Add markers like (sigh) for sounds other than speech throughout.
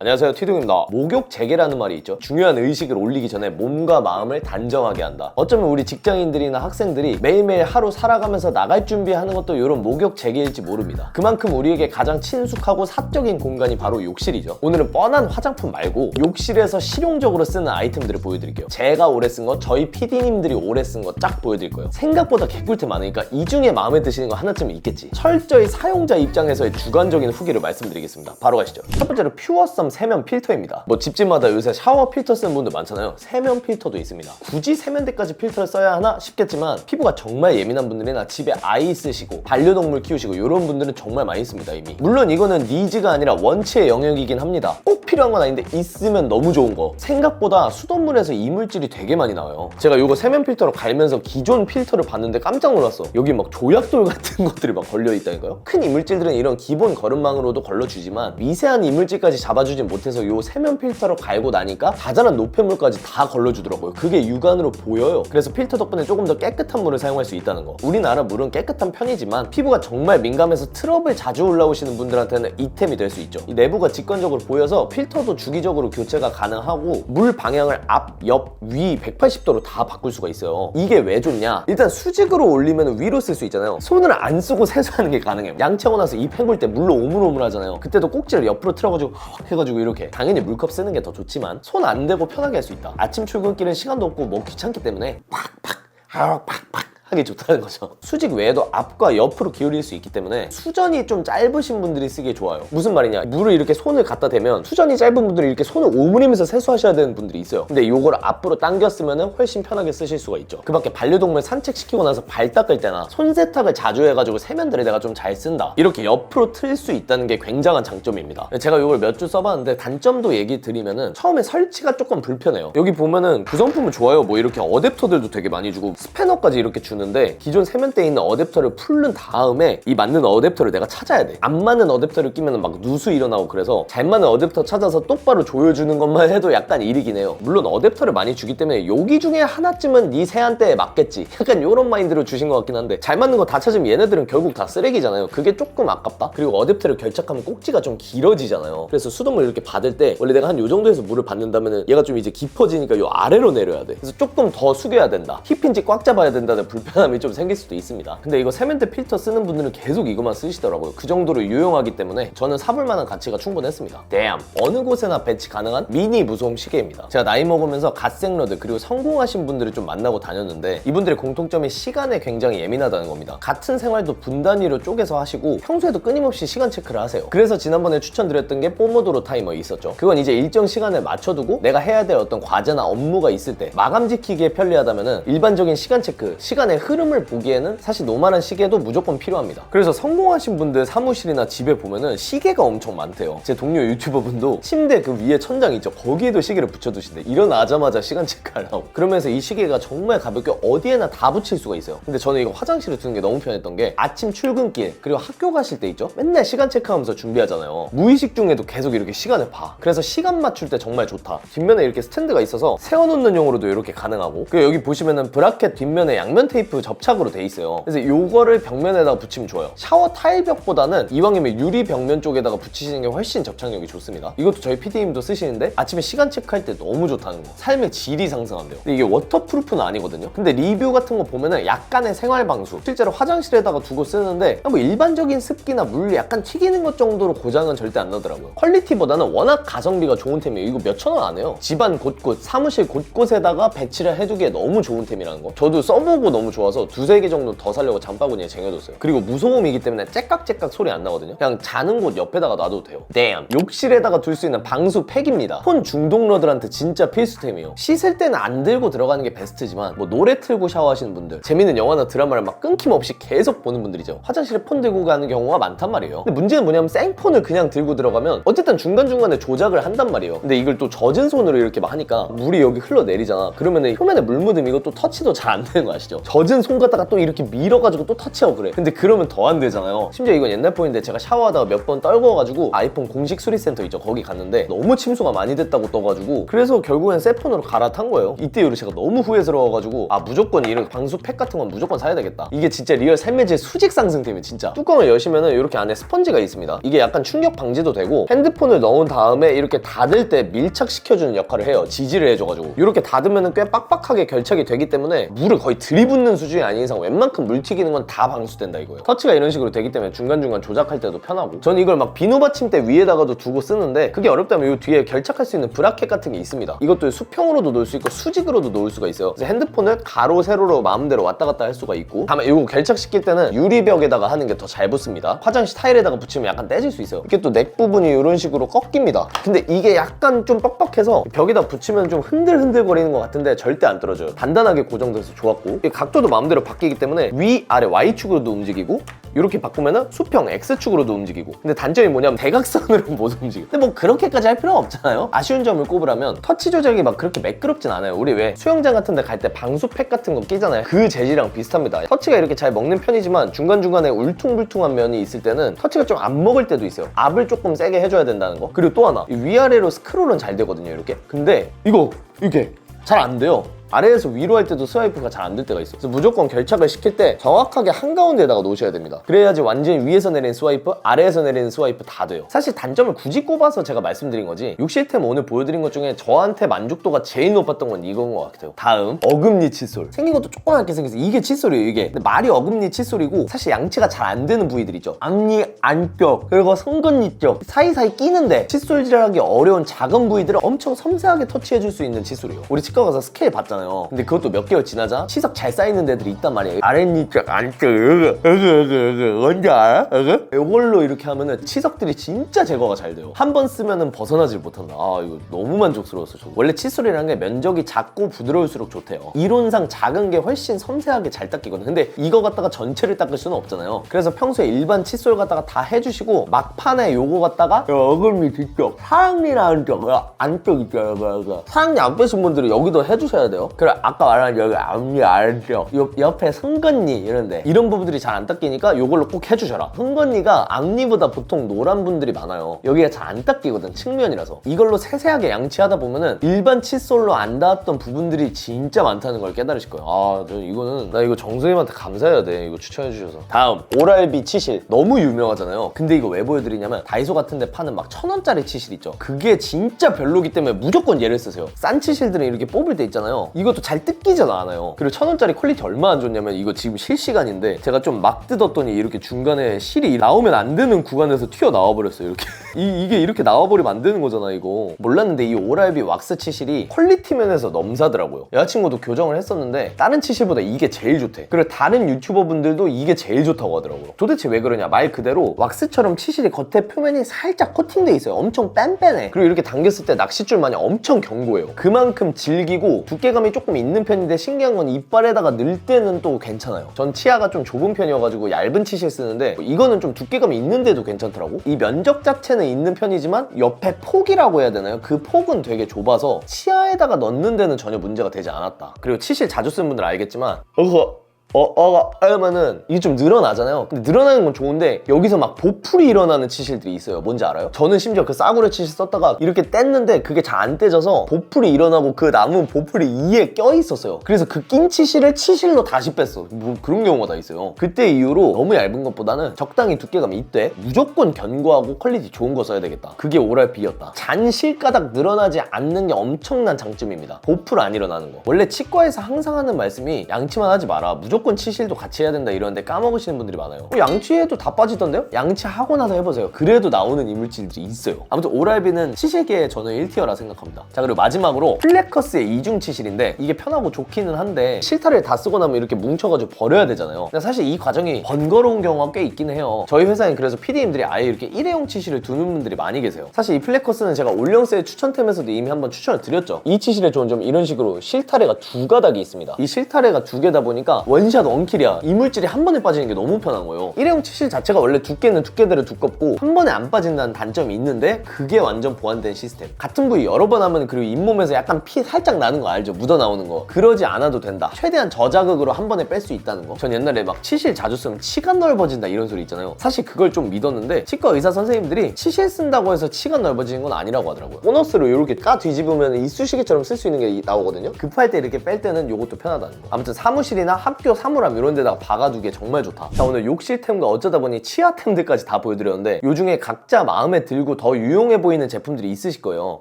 안녕하세요 티둥입니다. 목욕 재개라는 말이 있죠. 중요한 의식을 올리기 전에 몸과 마음을 단정하게 한다. 어쩌면 우리 직장인들이나 학생들이 매일매일 하루 살아가면서 나갈 준비하는 것도 이런 목욕 재개일지 모릅니다. 그만큼 우리에게 가장 친숙하고 사적인 공간이 바로 욕실이죠. 오늘은 뻔한 화장품 말고 욕실에서 실용적으로 쓰는 아이템들을 보여드릴게요. 제가 오래 쓴 거 저희 PD님들이 오래 쓴 거 쫙 보여드릴 거예요. 생각보다 개꿀템 많으니까 이 중에 마음에 드시는 거 하나쯤은 있겠지. 철저히 사용자 입장에서의 주관적인 후기를 말씀드리겠습니다. 바로 가시죠. 첫 번째로 퓨어썸 세면 필터입니다. 뭐 집집마다 요새 샤워 필터 쓰는 분들 많잖아요. 세면 필터도 있습니다. 굳이 세면대까지 필터를 써야 하나 싶겠지만 피부가 정말 예민한 분들이나 집에 아이 있으시고 반려동물 키우시고 이런 분들은 정말 많이 씁니다 이미. 물론 이거는 니즈가 아니라 원치의 영역이긴 합니다. 꼭 필요한 건 아닌데 있으면 너무 좋은 거. 생각보다 수돗물에서 이물질이 되게 많이 나와요. 제가 이거 세면 필터로 갈면서 기존 필터를 봤는데 깜짝 놀랐어. 여기 막 조약돌 같은 (laughs) 것들이 막 걸려 있다니까요. 큰 이물질들은 이런 기본 거름망으로도 걸러주지만 미세한 이물질까지 잡아주 진 못해서 이 세면 필터로 갈고 나니까 자잘한 노폐물까지 다 걸러주더라고요. 그게 육안으로 보여요. 그래서 필터 덕분에 조금 더 깨끗한 물을 사용할 수 있다는 거. 우리나라 물은 깨끗한 편이지만 피부가 정말 민감해서 트러블 자주 올라오시는 분들한테는 이템이 될 수 있죠. 이 내부가 직관적으로 보여서 필터도 주기적으로 교체가 가능하고 물 방향을 앞, 옆, 위 180도로 다 바꿀 수가 있어요. 이게 왜 좋냐? 일단 수직으로 올리면 위로 쓸 수 있잖아요. 손을 안 쓰고 (laughs) 세수하는 게 가능해요. 양치하고 나서 입 헹굴 때 물로 오물오물 하잖아요. 그때도 꼭지를 옆으로 틀어가지고 확 해가지고 이렇게 당연히 물컵 쓰는 게 더 좋지만 손 안 대고 편하게 할 수 있다. 아침 출근길은 시간도 없고 뭐 귀찮기 때문에 팍팍 팍팍 하기 좋다는 거죠. 수직 외에도 앞과 옆으로 기울일 수 있기 때문에 수전이 좀 짧으신 분들이 쓰기에 좋아요. 무슨 말이냐? 물을 이렇게 손을 갖다 대면 수전이 짧은 분들이 이렇게 손을 오므리면서 세수하셔야 되는 분들이 있어요. 근데 이걸 앞으로 당겨 쓰면 훨씬 편하게 쓰실 수가 있죠. 그 밖에 반려동물 산책시키고 나서 발 닦을 때나 손 세탁을 자주 해가지고 세면대를 내가 좀 잘 쓴다. 이렇게 옆으로 틀 수 있다는 게 굉장한 장점입니다. 제가 이걸 몇 주 써봤는데 단점도 얘기 드리면은 처음에 설치가 조금 불편해요. 여기 보면은 구성품은 좋아요. 뭐 이렇게 어댑터들도 되게 많이 주고 스패너까지 이렇게 주는 데 기존 세면대에 있는 어댑터를 풀른 다음에 이 맞는 어댑터를 내가 찾아야 돼. 안 맞는 어댑터를 끼면 막 누수 일어나고 그래서 잘 맞는 어댑터 찾아서 똑바로 조여주는 것만 해도 약간 일이긴 해요. 물론 어댑터를 많이 주기 때문에 여기 중에 하나쯤은 네 세안대에 맞겠지. (laughs) 약간 이런 마인드로 주신 것 같긴 한데 잘 맞는 거 다 찾으면 얘네들은 결국 다 쓰레기잖아요. 그게 조금 아깝다. 그리고 어댑터를 결착하면 꼭지가 좀 길어지잖아요. 그래서 수돗물 이렇게 받을 때 원래 내가 한 요 정도에서 물을 받는다면 얘가 좀 이제 깊어지니까 요 아래로 내려야 돼. 그래서 조금 더 숙여야 된다. 힙인지 꽉 잡아야 된다는 불편 함이 좀 생길 수도 있습니다. 근데 이거 세면대 필터 쓰는 분들은 계속 이것만 쓰시더라고요. 그 정도로 유용하기 때문에 저는 사볼 만한 가치가 충분했습니다. damn. 어느 곳에나 배치 가능한 미니 무소음 시계입니다. 제가 나이 먹으면서 갓생러들 그리고 성공하신 분들을 좀 만나고 다녔는데 이분들의 공통점이 시간에 굉장히 예민하다는 겁니다. 같은 생활도 분단위로 쪼개서 하시고 평소에도 끊임없이 시간 체크를 하세요. 그래서 지난번에 추천드렸던 게 뽀모도로 타이머 있었죠. 그건 이제 일정 시간을 맞춰두고 내가 해야 될 어떤 과제나 업무가 있을 때 마감 지키기에 편리하다면 일반적인 시간 체크, 시간 의 흐름을 보기에는 사실 노멀한 시계도 무조건 필요합니다. 그래서 성공하신 분들 사무실이나 집에 보면은 시계가 엄청 많대요. 제 동료 유튜버 분도 침대 그 위에 천장 있죠. 거기에도 시계를 붙여두신대. 일어나자마자 시간 체크하려고. 그러면서 이 시계가 정말 가볍게 어디에나 다 붙일 수가 있어요. 근데 저는 이거 화장실에 두는 게 너무 편했던 게 아침 출근길 그리고 학교 가실 때 있죠. 맨날 시간 체크하면서 준비하잖아요. 무의식 중에도 계속 이렇게 시간을 봐. 그래서 시간 맞출 때 정말 좋다. 뒷면에 이렇게 스탠드가 있어서 세워놓는 용으로도 이렇게 가능하고 그리고 여기 보시면은 브라켓 뒷면에 양면 테이프 접착으로 돼 있어요. 그래서 요거를 벽면에다가 붙이면 좋아요. 샤워 타일 벽보다는 이왕이면 유리 벽면 쪽에다가 붙이시는 게 훨씬 접착력이 좋습니다. 이것도 저희 PD님도 쓰시는데 아침에 시간 체크할 때 너무 좋다는 거. 삶의 질이 상승한대요. 근데 이게 워터프루프는 아니거든요. 근데 리뷰 같은 거 보면은 약간의 생활 방수. 실제로 화장실에다가 두고 쓰는데 뭐 일반적인 습기나 물 약간 튀기는 것 정도로 고장은 절대 안 나더라고요. 퀄리티보다는 워낙 가성비가 좋은 템이에요. 이거 몇천 원 안 해요. 집안 곳곳, 사무실 곳곳에다가 배치를 해두기에 너무 좋은 템이라는 거. 저도 써보고 너무 좋아 서 두세 개 정도 더 살려고 장바구니에 쟁여뒀어요. 그리고 무소음이기 때문에 째깍째깍 소리 안 나거든요. 그냥 자는 곳 옆에다가 놔둬도 돼요. damn. 욕실에다가 둘 수 있는 방수 팩입니다. 폰 중독러들한테 진짜 필수템이에요. 씻을 때는 안 들고 들어가는 게 베스트지만 뭐 노래 틀고 샤워하시는 분들, 재밌는 영화나 드라마를 막 끊김없이 계속 보는 분들이죠. 화장실에 폰 들고 가는 경우가 많단 말이에요. 근데 문제는 뭐냐면 생폰을 그냥 들고 들어가면 어쨌든 중간중간에 조작을 한단 말이에요. 근데 이걸 또 젖은 손으로 이렇게 막 하니까 물이 여기 흘러내리잖아. 그러면 표면에 물 묻으면 이것도 터치도 잘 안 되는 거 아시죠? 젖은 젖은 손 갖다가 또 이렇게 밀어가지고 또 터치하고 그래. 근데 그러면 더 안 되잖아요. 심지어 이건 옛날 폰인데 제가 샤워하다가 몇 번 떨궈가지고 아이폰 공식 수리센터 있죠. 거기 갔는데 너무 침수가 많이 됐다고 떠가지고 그래서 결국엔 새 폰으로 갈아탄 거예요. 이때 이후로 제가 너무 후회스러워가지고 아 무조건 이런 방수팩 같은 건 무조건 사야 되겠다. 이게 진짜 리얼 삶매질 수직 상승템이에요 진짜. 뚜껑을 여시면은 이렇게 안에 스펀지가 있습니다. 이게 약간 충격 방지도 되고 핸드폰을 넣은 다음에 이렇게 닫을 때 밀착시켜주는 역할을 해요. 지지를 해줘가지고. 이렇게 닫으면은 꽤 빡빡하게 결착이 되기 때문에 물을 거의 들이붓는 수준이 아닌 이상 웬만큼 물 튀기는 건 다 방수된다 이거예요. 터치가 이런 식으로 되기 때문에 중간중간 조작할 때도 편하고. 저는 이걸 막 비누 받침대 위에다가도 두고 쓰는데 그게 어렵다면 이 뒤에 결착할 수 있는 브라켓 같은 게 있습니다. 이것도 수평으로도 놓을 수 있고 수직으로도 놓을 수가 있어요. 그래서 핸드폰을 가로 세로로 마음대로 왔다 갔다 할 수가 있고. 다만 이거 결착시킬 때는 유리벽에다가 하는 게 더 잘 붙습니다. 화장실 타일에다가 붙이면 약간 떼질 수 있어요. 이게 또 넥 부분이 이런 식으로 꺾입니다. 근데 이게 약간 좀 뻑뻑해서 벽에다 붙이면 좀 흔들흔들 거리는 것 같은데 절대 안 떨어져요. 단단하게 고정돼서 좋았고. 각도 도 마음대로 바뀌기 때문에 위 아래 Y축으로도 움직이고 이렇게 바꾸면은 수평 X축으로도 움직이고. 근데 단점이 뭐냐면 대각선으로 (laughs) 못 움직여. 근데 뭐 그렇게까지 할 필요는 없잖아요. 아쉬운 점을 꼽으라면 터치 조작이 막 그렇게 매끄럽진 않아요. 우리 왜 수영장 같은 데 갈 때 방수팩 같은 거 끼잖아요. 그 재질이랑 비슷합니다. 터치가 이렇게 잘 먹는 편이지만 중간중간에 울퉁불퉁한 면이 있을 때는 터치가 좀 안 먹을 때도 있어요. 압을 조금 세게 해줘야 된다는 거. 그리고 또 하나 이 위아래로 스크롤은 잘 되거든요 이렇게. 근데 이거 이게 잘 안 돼요 아래에서 위로 할 때도 스와이프가 잘 안 될 때가 있어. 그래서 무조건 결착을 시킬 때 정확하게 한가운데에다가 놓으셔야 됩니다. 그래야지 완전히 위에서 내리는 스와이프, 아래에서 내리는 스와이프 다 돼요. 사실 단점을 굳이 꼽아서 제가 말씀드린 거지. 6실템 오늘 보여드린 것 중에 저한테 만족도가 제일 높았던 건 이건 것 같아요. 다음 어금니 칫솔. 생긴 것도 조그맣게 생겨서 이게 칫솔이에요 이게. 근데 말이 어금니 칫솔이고 사실 양치가 잘 안 되는 부위들 있죠. 앞니 안쪽 그리고 성근니 쪽 사이사이 끼는데 칫솔질하기 어려운 작은 부위들을 엄청 섬세하게 터치해줄 수 있는 칫솔이에요. 우리 치과 가서 스케일 봤잖아 요. 근데 그것도 몇 개월 지나자 치석 잘 쌓이는 데들이 있단 말이에요. 아랫니 쪽 안쪽 여기 여기 여기 여기 뭔지 알아? 여기? 이걸로 이렇게 하면은 치석들이 진짜 제거가 잘 돼요. 한 번 쓰면은 벗어나질 못한다. 아 이거 너무 만족스러웠어요. 저도. 원래 칫솔이라는 게 면적이 작고 부드러울수록 좋대요. 이론상 작은 게 훨씬 섬세하게 잘 닦이거든. 근데 이거 갖다가 전체를 닦을 수는 없잖아요. 그래서 평소에 일반 칫솔 갖다가 다 해주시고 막판에 요거 갖다가 어금니 뒤쪽 사랑니라는 쪽 어, 안쪽 여기 여기 사랑니 안 빼신 분들은 여기도 해주셔야 돼요. 그래 아까 말한 여기 앞니 요 옆에 승건니 이런데 이런 부분들이 잘 안 닦이니까 요걸로 꼭 해주셔라. 승건니가 앞니보다 보통 노란 분들이 많아요. 여기가 잘 안 닦이거든 측면이라서 이걸로 세세하게 양치하다 보면은 일반 칫솔로 안 닿았던 부분들이 진짜 많다는 걸 깨달으실 거예요. 아, 저 이거는 나 이거 정수님한테 감사해야 돼. 이거 추천해 주셔서. 다음 오랄비 치실 너무 유명하잖아요. 근데 이거 왜 보여드리냐면 다이소 같은데 파는 막 천 원짜리 치실 있죠. 그게 진짜 별로기 때문에 무조건 얘를 쓰세요. 싼 치실들은 이렇게 뽑을 때 있잖아요. 이것도 잘 뜯기잖아 않아요. 그리고 천 원짜리 퀄리티 얼마 안 좋냐면 이거 지금 실시간인데 제가 좀 막 뜯었더니 이렇게 중간에 실이 나오면 안 되는 구간에서 튀어 나와 버렸어요. 이렇게 (laughs) 이, 이게 이렇게 나와버리면 안 되는 거잖아 이거. 몰랐는데 이 오랄비 왁스 치실이 퀄리티 면에서 넘사더라고요. 여자친구도 교정을 했었는데 다른 치실보다 이게 제일 좋대. 그리고 다른 유튜버 분들도 이게 제일 좋다고 하더라고요. 도대체 왜 그러냐 말 그대로 왁스처럼 치실이 겉에 표면이 살짝 코팅돼 있어요. 엄청 뺀뺀해. 그리고 이렇게 당겼을 때 낚싯줄 마냥 엄청 견고해요. 그만큼 질기고 두께감이 조금 있는 편인데 신기한 건 이빨에다가 넣을 때는 또 괜찮아요. 전 치아가 좀 좁은 편이어가지고 얇은 치실 쓰는데 이거는 좀 두께감이 있는데도 괜찮더라고. 이 면적 자체는 있는 편이지만 옆에 폭이라고 해야 되나요? 그 폭은 되게 좁아서 치아에다가 넣는 데는 전혀 문제가 되지 않았다. 그리고 치실 자주 쓰는 분들 알겠지만 어허 어, 어가 하면은 이게 좀 늘어나잖아요. 근데 늘어나는 건 좋은데 여기서 막 보풀이 일어나는 치실들이 있어요. 뭔지 알아요? 저는 심지어 그 싸구려 치실 썼다가 이렇게 뗐는데 그게 잘 안 떼져서 보풀이 일어나고 그 남은 보풀이 이에 껴 있었어요. 그래서 그 낀 치실을 치실로 다시 뺐어. 뭐 그런 경우가 다 있어요. 그때 이후로 너무 얇은 것보다는 적당히 두께감이 있대. 무조건 견고하고 퀄리티 좋은 거 써야 되겠다. 그게 오랄 B였다. 잔 실가닥 늘어나지 않는 게 엄청난 장점입니다. 보풀 안 일어나는 거. 원래 치과에서 항상 하는 말씀이 양치만 하지 마라. 무조건 치실도 같이 해야 된다 이러는데 까먹으시는 분들이 많아요. 어, 양치해도 다 빠지던데요? 양치하고 나서 해보세요. 그래도 나오는 이물질들이 있어요. 아무튼 오랄비는 치실계의 저는 1티어라 생각합니다. 자 그리고 마지막으로 플레커스의 이중 치실인데 이게 편하고 좋기는 한데 실타를 다 쓰고 나면 이렇게 뭉쳐가지고 버려야 되잖아요. 사실 이 과정이 번거로운 경우가 꽤 있긴 해요. 저희 회사엔 그래서 PD님들이 아예 이렇게 일회용 치실을 두는 분들이 많이 계세요. 사실 이 플레커스는 제가 올영스의 추천템에서도 이미 한번 추천을 드렸죠. 이 치실의 좋은 점 이런 식으로 실타래가 두 가닥이 있습니다. 이 실타래가 두 개다 보니까 원 원샷 원킬이야. 이물질이 한 번에 빠지는 게 너무 편한 거예요. 일회용 치실 자체가 원래 두께는 두께대로 두껍고 한 번에 안 빠진다는 단점이 있는데 그게 완전 보완된 시스템. 같은 부위 여러 번 하면 그리고 잇몸에서 약간 피 살짝 나는 거 알죠? 묻어 나오는 거. 그러지 않아도 된다. 최대한 저자극으로 한 번에 뺄 수 있다는 거. 전 옛날에 막 치실 자주 쓰면 치가 넓어진다 이런 소리 있잖아요. 사실 그걸 좀 믿었는데 치과 의사 선생님들이 치실 쓴다고 해서 치가 넓어지는 건 아니라고 하더라고요. 보너스로 이렇게 까 뒤집으면 이쑤시개처럼 쓸 수 있는 게 이- 나오거든요. 급할 때 이렇게 뺄 때는 이것도 편하다는 거. 아무튼 사무실이나 학교 사물함 이런 데다가 박아두기에 정말 좋다. 자 오늘 욕실템과 어쩌다 보니 치아템들까지 다 보여드렸는데 요 중에 각자 마음에 들고 더 유용해 보이는 제품들이 있으실 거예요.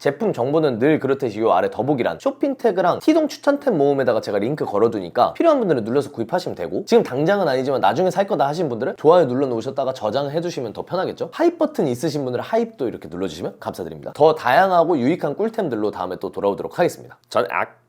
제품 정보는 늘 그렇듯이 요 아래 더보기란 쇼핑 태그랑 티동 추천템 모음에다가 제가 링크 걸어두니까 필요한 분들은 눌러서 구입하시면 되고 지금 당장은 아니지만 나중에 살 거다 하신 분들은 좋아요 눌러 놓으셨다가 저장해 두시면 더 편하겠죠? 하입 버튼 있으신 분들은 하입도 이렇게 눌러주시면 감사드립니다. 더 다양하고 유익한 꿀템들로 다음에 또 돌아오도록 하겠습니다. 전 악!